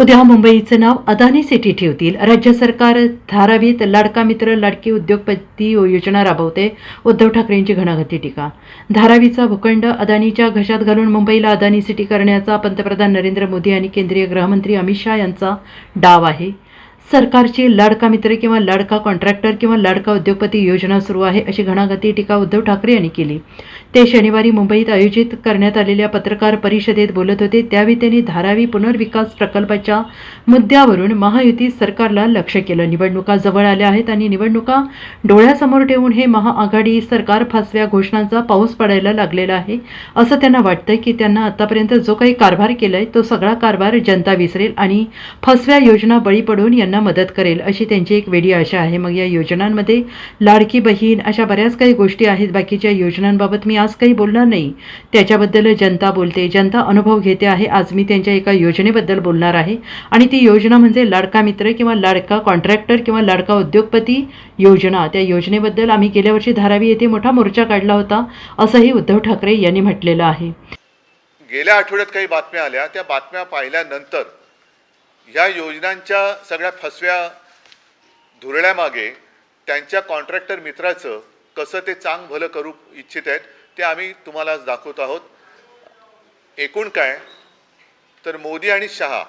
उद्या मुंबईचं नाव अदानी सिटी ठेवतील. राज्य सरकार धारावीत लाडका मित्र लाडकी उद्योगपती योजना राबवते. उद्धव ठाकरेंची घणाघाती टीका. धारावीचा भूखंड अदानीच्या घशात घालून मुंबईला अदानी सिटी करण्याचा पंतप्रधान नरेंद्र मोदी आणि केंद्रीय गृहमंत्री अमित शहा यांचा डाव आहे. सरकारची लाडका मित्र किंवा लाडका कॉन्ट्रॅक्टर किंवा लाडका उद्योगपती योजना सुरू आहे अशी घणाघाती टीका उद्धव ठाकरे यांनी केली. ते शनिवारी मुंबईत आयोजित करण्यात आलेल्या पत्रकार परिषदेत बोलत होते. त्यावेळी त्यांनी धारावी पुनर्विकास प्रकल्पाच्या मुद्द्यावरून महायुती सरकारला लक्ष केलं. निवडणुका जवळ आल्या आहेत आणि निवडणुका डोळ्यासमोर ठेवून हे महाआघाडी सरकार फासव्या घोषणांचा पाऊस पडायला लागलेला आहे. असं त्यांना वाटतंय की त्यांना आतापर्यंत जो काही कारभार केलाय तो सगळा कारभार जनता विसरेल आणि फसव्या योजना बळी पडून यांना मदत करेल अशी त्यांची एक वेगळी आशा आहे. मग या योजनांमध्ये लाडकी बहीण अशा बऱ्याच काही गोष्टी आहेत. बाकीच्या योजनांबाबत मी आज काही बोलणार नाही. त्याच्याबद्दल जनता बोलते. जनता अनुभव घेते आहे. आज मी त्यांच्या एका योजनेबद्दल बोलणार आहे. आणि ती योजना म्हणजे लाडका मित्र किंवा लाडका कॉन्ट्रॅक्टर किंवा लाडका उद्योगपती योजना. त्या योजनेबद्दल आम्ही गेल्या वर्षी धारावी येथे मोठा मोर्चा काढला होता असंही उद्धव ठाकरे यांनी म्हटलेलं आहे. गेल्या आठवड्यात काही बातम्या आल्या. त्या बातम्या पाहिल्यानंतर ह्या योजनांच्या सगळ्या फसव्या धुरळ्यामागे त्यांच्या कॉन्ट्रॅक्टर मित्राचं कसं ते चांग भलं करू इच्छित आहेत ते आम्ही तुम्हाला आज दाखवत आहोत. एकूण काय? तर मोदी आणि शहा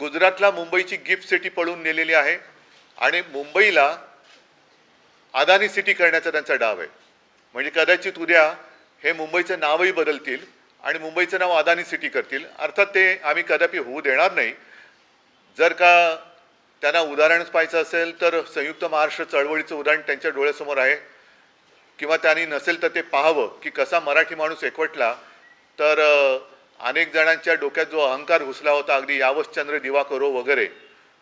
गुजरातला मुंबईची गिफ्ट सिटी पळून नेलेली आहे आणि मुंबईला अदानी सिटी करण्याचा त्यांचा डाव आहे. म्हणजे कदाचित उद्या हे मुंबईचं नावही बदलतील आणि मुंबईचं नाव अदानी सिटी करतील. अर्थात ते आम्ही कदापि होऊ देणार नाही. जर का त्यांना उदाहरणच पाहायचं असेल तर संयुक्त महाराष्ट्र चळवळीचं उदाहरण त्यांच्या डोळ्यासमोर आहे. किंवा त्यांनी नसेल तर ते पाहावं की कसा मराठी माणूस एकवटला. तर अनेक जणांच्या डोक्यात जो अहंकार घुसला होता अगदी यावश्चंद्र दिवा करो वगैरे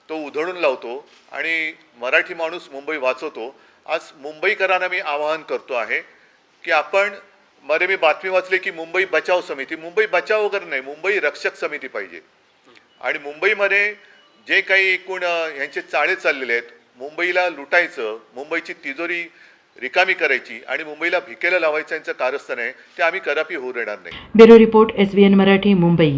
तो उधळून लावतो आणि मराठी माणूस मुंबई वाचवतो. आज मुंबईकरांना मी आवाहन करतो आहे की आपण मध्ये मी बातमी वाचली की मुंबई बचाव समिती मुंबई बचाव वगैरे नाही मुंबई रक्षक समिती पाहिजे. आणि मुंबईमध्ये जे काही एकूण यांचे ह्यांचे चाळे चाललेले आहेत मुंबईला लुटायचं मुंबईची तिजोरी रिकामी करायची आणि मुंबईला भिकेला लावायचं यांचं कारस्थान आहे ते आम्ही कदापि होऊ देणार नाही. Bureau report S N Marathi Mumbai.